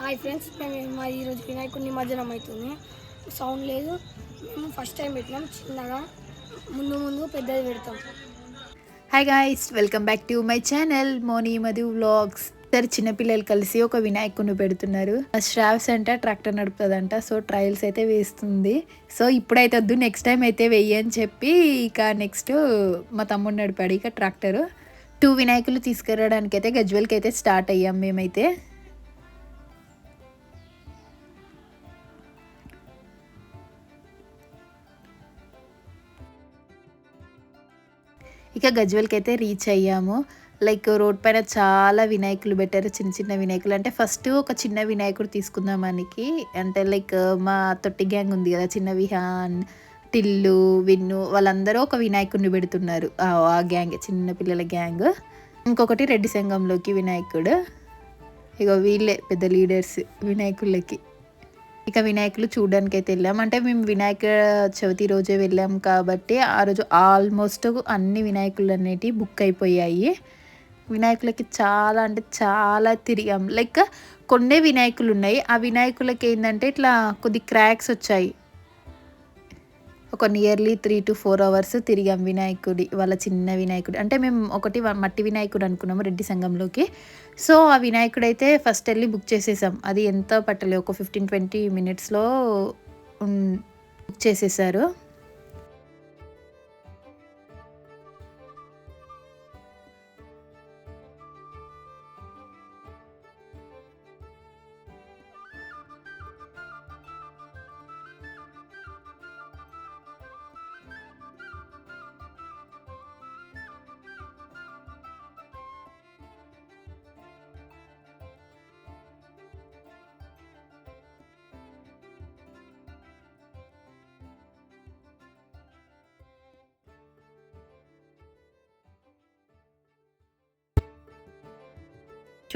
Hi friends మేము మా ఈరోజు వినాయకుడి నిమజ్జనం అవుతుంది. సౌండ్ లేదు. మేము ఫస్ట్ టైం పెట్టినాం చిన్నగా. ముందు ముందు పెద్దది పెడతాం. Hi guys welcome back to my channel Moni Madhu vlogs ఇద్దరు చిన్నపిల్లలు కలిసి ఒక వినాయకుడిని పెడుతున్నారు. శ్రావ్స్ అంట ట్రాక్టర్ నడుపుతుందంట సో ట్రయల్స్ అయితే వేస్తుంది. సో ఇప్పుడైతే వద్దు నెక్స్ట్ టైం అయితే వెయ్యి అని చెప్పి ఇక నెక్స్ట్ మా తమ్ముడు నడిపాడు ఇక ట్రాక్టర్ టూ వినాయకులు తీసుకురావడానికి అయితే గజ్వెల్కి అయితే స్టార్ట్ అయ్యాం మేమైతే. ఇక గజ్వెల్కి అయితే రీచ్ అయ్యాము. లైక్ రోడ్ పైన చాలా వినాయకులు పెట్టారు చిన్న చిన్న వినాయకులు. అంటే ఫస్ట్ ఒక చిన్న వినాయకుడు తీసుకుందాం మనకి అంటే లైక్ మా తొట్టి గ్యాంగ్ ఉంది కదా చిన్న విహాన్ టిల్లు విన్ను వాళ్ళందరూ ఒక వినాయకుడిని పెడుతున్నారు. ఆ ఆ గ్యాంగ్ చిన్న పిల్లల గ్యాంగ్ ఇంకొకటి రెడ్డి సంఘంలోకి వినాయకుడు. ఇక వీళ్ళే పెద్ద లీడర్స్ వినాయకులకి ఇక వినాయకులు చూడడానికి అయితే వెళ్ళాం. అంటే మేము వినాయక చవితి రోజే వెళ్ళాం కాబట్టి ఆ రోజు ఆల్మోస్ట్ అన్ని వినాయకులు అనేటివి బుక్ అయిపోయాయి. వినాయకులకి చాలా అంటే చాలా తిరిగాం. లైక్ కొన్ని వినాయకులు ఉన్నాయి ఆ వినాయకులకి ఏంటంటే ఇట్లా కొద్ది క్రాక్స్ వచ్చాయి. ఒక nearly three to four hours తిరిగాం వినాయకుడి వాళ్ళ చిన్న వినాయకుడి. అంటే మేము ఒకటి మట్టి వినాయకుడు అనుకున్నాము రెడ్డి సంఘంలోకి. సో ఆ వినాయకుడు అయితే ఫస్ట్ వెళ్ళి బుక్ చేసేసాం. అది ఎంత పట్టలేదు ఒక ఫిఫ్టీన్ ట్వంటీ మినిట్స్లో బుక్ చేసేసారు.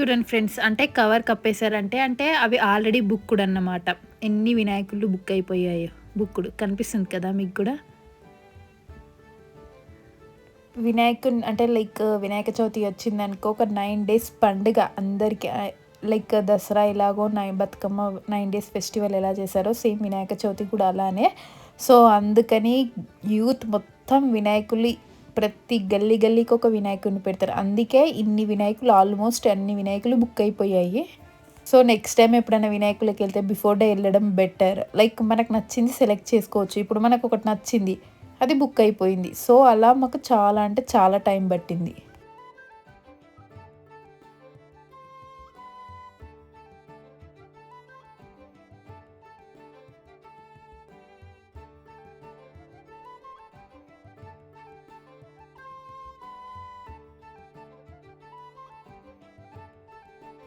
చూడండి ఫ్రెండ్స్ అంటే కవర్ కప్పేశారంటే అంటే అవి ఆల్రెడీ బుక్కుడు అన్నమాట ఎన్ని వినాయకులు బుక్ అయిపోయాయో. బుక్కుడు కనిపిస్తుంది కదా మీకు కూడా? వినాయకుని అంటే లైక్ వినాయక చవితి వచ్చిందనుకో ఒక నైన్ డేస్ పండుగ అందరికీ లైక్ దసరా ఎలాగో నై బతుకమ్మ నైన్ డేస్ ఫెస్టివల్ ఎలా చేశారో సేమ్ వినాయక చవితి కూడా అలానే. సో అందుకని యూత్ మొత్తం వినాయకులు ప్రతి గల్లీ గల్లీకి ఒక వినాయకుడిని పెడతారు. అందుకే ఇన్ని వినాయకులు ఆల్మోస్ట్ అన్ని వినాయకులు బుక్ అయిపోయాయి. సో నెక్స్ట్ టైం ఎప్పుడైనా వినాయకులకి వెళ్తే బిఫోర్ డే వెళ్ళడం బెటర్ లైక్ మనకు నచ్చింది సెలెక్ట్ చేసుకోవచ్చు. ఇప్పుడు మనకు ఒకటి నచ్చింది అది బుక్ అయిపోయింది. సో అలా మాకు చాలా అంటే చాలా టైం పట్టింది.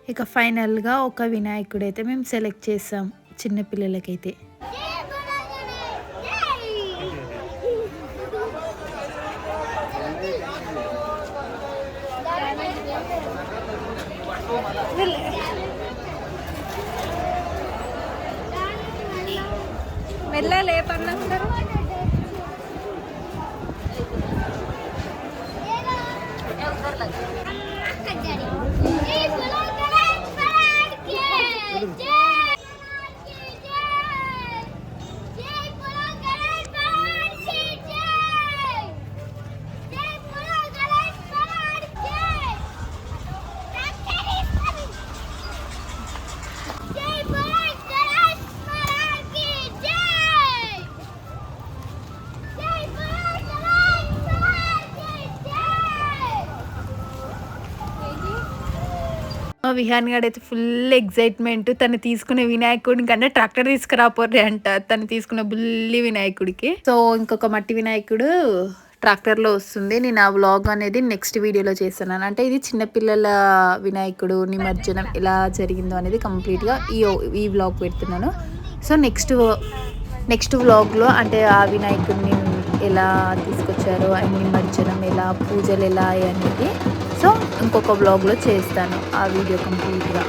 ఇక ఫైనల్గా ఒక వినాయకుడు అయితే మేము సెలెక్ట్ చేసాం చిన్నపిల్లలకైతే మెల్ల లేపన్నందరూ మా విహాన్ గారు అయితే ఫుల్ ఎగ్జైట్మెంట్ తను తీసుకునే వినాయకుడికి కన్నా ట్రాక్టర్ తీసుకురాపోర్రే అంట. తను తీసుకున్న బుల్లి వినాయకుడికి. సో ఇంకొక మట్టి వినాయకుడు ట్రాక్టర్లో వస్తుంది. నేను ఆ వ్లాగ్ అనేది నెక్స్ట్ వీడియోలో చేస్తున్నాను. అంటే ఇది చిన్నపిల్లల వినాయకుడు నిమజ్జనం ఎలా జరిగిందో అనేది కంప్లీట్గా ఈ ఈ వ్లాగ్ పెడుతున్నాను. సో నెక్స్ట్ నెక్స్ట్ వ్లాగ్లో అంటే ఆ వినాయకుడిని ఎలా తీసుకొచ్చారు? అండ్ నిమజ్జనం ఎలా పూజలు ఎలా అనేది సో ఇంకొక వ్లాగ్లో చేస్తాను ఆ వీడియో కంప్లీట్గా